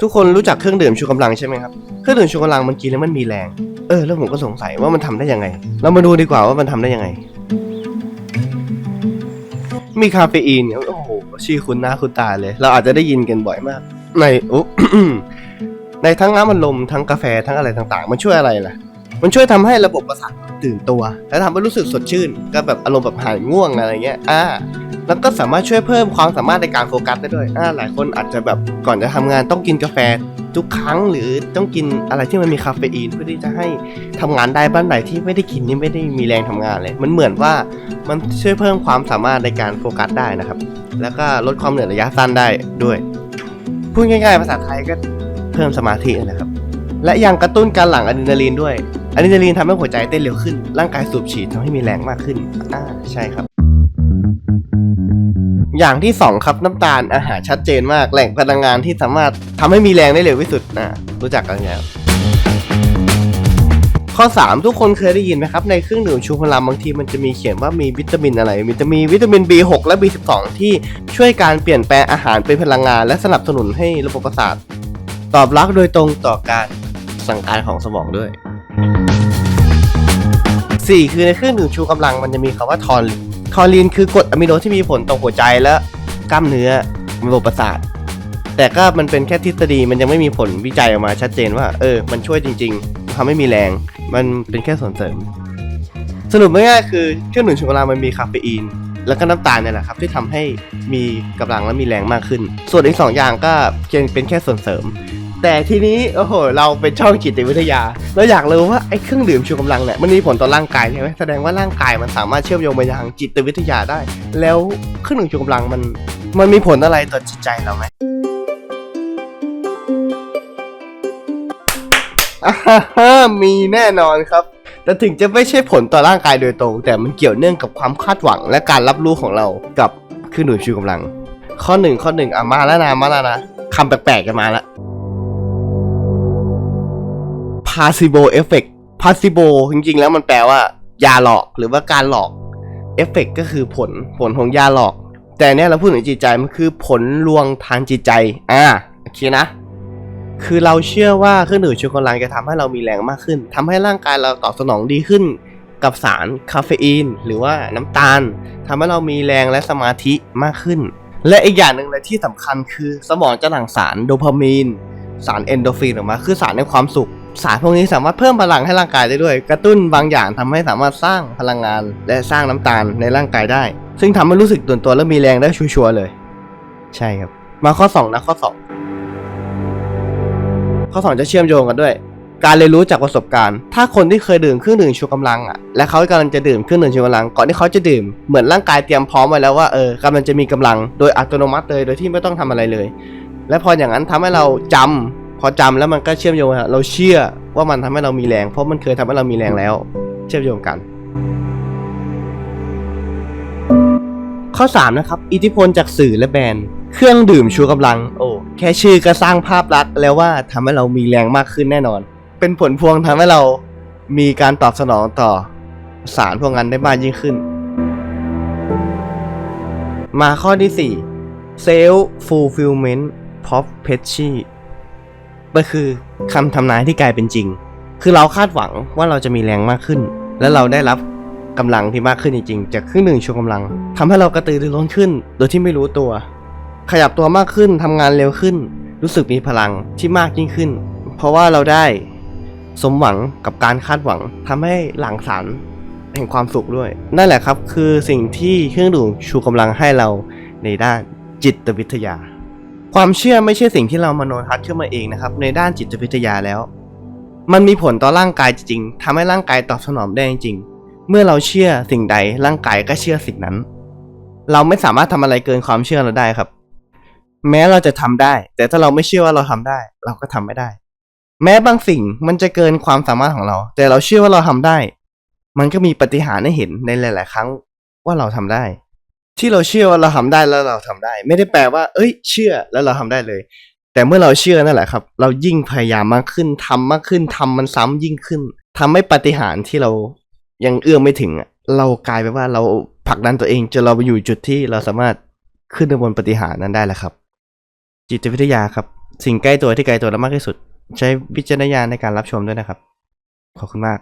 ทุกคนรู้จักเครื่องดื่มชูกำลังใช่ไหมครับ เครื่องดื่มชูกำลังมันกินแล้วมันมีแรง เออ แล้วผมก็สงสัยว่ามันทำได้ยังไง เรามาดูดีกว่าว่ามันทำได้ยังไง มีคาเฟอีนโอ้โห ชื่อคุณหน้าคุณตาเลย เราอาจจะได้ยินกันบ่อยมาก ในอุ๊ในทั้งน้ำมันลมทั้งกาแฟทั้งอะไรต่างๆ มันช่วยอะไรล่ะ มันช่วยทำให้ระบบประสาท ตื่นตัว และทำให้รู้สึกสดชื่น ก็แบบอารมณ์แบบหายง่วงอะไรเงี้ยอ่าแล้วก็สามารถช่วยเพิ่มความสามารถในการโฟกัสได้ด้วยอ่าหลายคนอาจจะแบบก่อนจะทำงานต้องกินกาแฟทุกครั้งหรือต้องกินอะไรที่มันมีคาเฟอีนเพื่อที่จะให้ทำงานได้บ้านไหนที่ไม่ได้กินนี่ไม่ได้มีแรงทำงานเลย มันเหมือนว่ามันช่วยเพิ่มความสามารถในการโฟกัสได้นะครับ แล้วก็ลดความเหนื่อยระยะสั้นได้ด้วย พูดง่ายๆภาษาไทยก็เพิ่มสมาธินะครับ และยังกระตุ้นการหลั่งอะดรีนาลีนด้วยอะดรีนาลีนทำให้หัวใจเต้นเร็วขึ้น ร่างกายสูบฉีดทำให้มีแรงมากขึ้นอ่าใช่ครับ อย่างที่สองครับน้ำตาลอาหารชัดเจนมากแหล่งพลังงานที่สามารถทำให้มีแรงได้เร็วที่สุดนะรู้จักกันแล้วข้อ 3 ทุกคนเคยได้ยินไหมครับ ในเครื่องดื่มชูพลังบางทีมันจะมีเขียนว่ามีวิตามินอะไรมันจะมีวิตามิน B6 และ B12 ที่ช่วยการเปลี่ยนแปลงอาหารเป็นพลังงาน และสนับสนุนให้ระบบประสาท ตอบรับโดยตรงต่อการ สั่งการของสมองด้วย 4 คือในเครื่องดื่มชูกำลังมันจะมีคำว่าทอรีนทอรีนคือกรดอะมิโนที่มีผลต่อหัวใจและกล้ามเนื้อระบบประสาท แต่ก็มันเป็นแค่ทฤษฎีมันยังไม่มีผลวิจัยออกมาชัดเจนว่า เออ มันช่วยจริง ๆทำให้มีแรง มันเป็นแค่ส่วนเสริม สรุปง่ายๆคือเครื่องดื่มชูกำลังมันมีคาเฟอีนแล้วก็น้ำตาลเนี่ยแหละครับที่ทำให้มีกำลังและมีแรงมากขึ้น ส่วนอีกสองอย่างก็เพียงเป็นแค่ส่วนเสริม แต่ทีนี้โอ้โหเราเป็นช่องจิตวิทยา เราอยากรู้ว่าไอ้เครื่องดื่มชูกำลังเนี่ยมันมีผลต่อร่างกายใช่ไหมแสดงว่าร่างกายมันสามารถเชื่อมโยงไปยังจิตวิทยาได้ แล้วเครื่องดื่มชูกำลังมันมันมีผลอะไรต่อจิตใจเราไหมมีแน่นอนครับ แต่ถึงจะไม่ใช่ผลต่อร่างกายโดยตรง แต่มันเกี่ยวเนื่องกับความคาดหวังและการรับรู้ของเรากับเครื่องดื่มชูกำลัง ข้อหนึ่งข้อหนึ่งอะมาแล้วนะมาแล้วนะคำแปลกๆกันมาแล้ว placebo effect placebo จริงๆ แล้วมันแปลว่า ยาหลอกหรือว่าการหลอก effect ก็คือผลผลของยาหลอก แต่เนี่ยเราพูดถึงจิตใจมันคือผลลวงทางจิตใจอ่าโอเคนะ คือเราเชื่อว่าเครื่องดื่มชูกำลังจะทำให้เรามีแรงมากขึ้นทำให้ร่างกายเราตอบสนองดีขึ้นกับสารคาเฟอีน หรือว่าน้ำตาลทำให้เรามีแรงและสมาธิมากขึ้น และอีกอย่างหนึ่งเลยที่สำคัญคือสมองจะหลั่งสารโดพามีน สารเอนโดฟินออกมา คือสารในความสุข สารพวกนี้สามารถเพิ่มพลังให้ร่างกายได้ด้วย กระตุ้นบางอย่างทำให้สามารถสร้างพลังงาน และสร้างน้ำตาลในร่างกายได้ ซึ่งทำให้รู้สึกตื่นตัวและมีแรงได้ชัวร์เลย ใช่ครับ มาข้อ2นะข้อ 2 ข้อ 2 จะเชื่อมโยงกันด้วย การเรียนรู้จากประสบการณ์ ถ้าคนที่เคยดื่มเครื่องดื่มชูกำลังอะและเขากำลังจะดื่มเครื่องดื่มชูกำลังก่อนที่เขาจะดื่มเหมือนร่างกายเตรียมพร้อมไว้แล้วว่าเออกำลังจะมีกำลังโดยอัตโนมัติเลยโดยที่ไม่ต้องทำอะไรเลย และพออย่างนั้นทำให้เราจำ พอจำแล้วมันก็เชื่อมโยงอะเราเชื่อว่ามันทำให้เรามีแรง เพราะมันเคยทำให้เรามีแรงแล้ว เชื่อมโยงกัน ข้อ3นะครับอิทธิพลจากสื่อและแบรนด์เครื่องดื่มชูกำลังโอ้แค่ชื่อก็สร้างภาพลักษณ์แล้วว่าทำให้เรามีแรงมากขึ้นแน่นอน เป็นผลพวงทำให้เรามีการตอบสนองต่อสารพวกนั้นได้มากยิ่งขึ้น มาข้อที่ 4 self fulfillment prophecy มันคือคำทำนายที่กลายเป็นจริง คือเราคาดหวังว่าเราจะมีแรงมากขึ้น และเราได้รับกำลังที่มากขึ้นจริงๆจากเครื่องหนึ่งชูกำลังทำให้เรากระตือรือร้นขึ้น โดยที่ไม่รู้ตัว ขยับตัวมากขึ้นทำงานเร็วขึ้น รู้สึกมีพลังที่มากยิ่งขึ้น เพราะว่าเราได้สมหวังกับการคาดหวังทำให้หลั่งสารแห่งความสุขด้วย นั่นแหละครับคือสิ่งที่เครื่องดื่มชูกำลังให้เราในด้านจิตวิทยา ความเชื่อไม่ใช่สิ่งที่เรามโนทัศน์ขึ้นมาเองนะครับ ในด้านจิตวิทยาแล้ว มันมีผลต่อร่างกายจริงๆทำให้ร่างกายตอบสนองได้จริงเมื่อเราเชื่อสิ่งใดร่างกายก็เชื่อสิ่งนั้น เราไม่สามารถทำอะไรเกินความเชื่อเราได้ครับ แม้เราจะทำได้ แต่ถ้าเราไม่เชื่อว่าเราทำได้ เราก็ทำไม่ได้ แม้บางสิ่งมันจะเกินความสามารถของเรา แต่เราเชื่อว่าเราทำได้ มันก็มีปฏิหารให้เห็นในหลาย ๆ ครั้งว่าเราทำได้ ที่เราเชื่อว่าเราทำได้แล้วเราทำได้ ไม่ได้แปลว่า เอ้ย เชื่อแล้วเราทำได้เลย แต่เมื่อเราเชื่อนั่นแหละครับ เรายิ่งพยายามมากขึ้นทำมากขึ้นทำมันซ้ำยิ่งขึ้นทำให้ปฏิหารที่เรายังเอื้อมไม่ถึงอะเรากลายเป็นว่าเราผลักดันตัวเองจนเราไปอยู่จุดที่เราสามารถขึ้นไปบนปฏิหารนั้นได้แล้วครับ จิตวิทยาครับ สิ่งใกล้ตัวที่ไกลตัวเรามากที่สุด ใช้วิจารณญาณในการรับชมด้วยนะครับ ขอบคุณมาก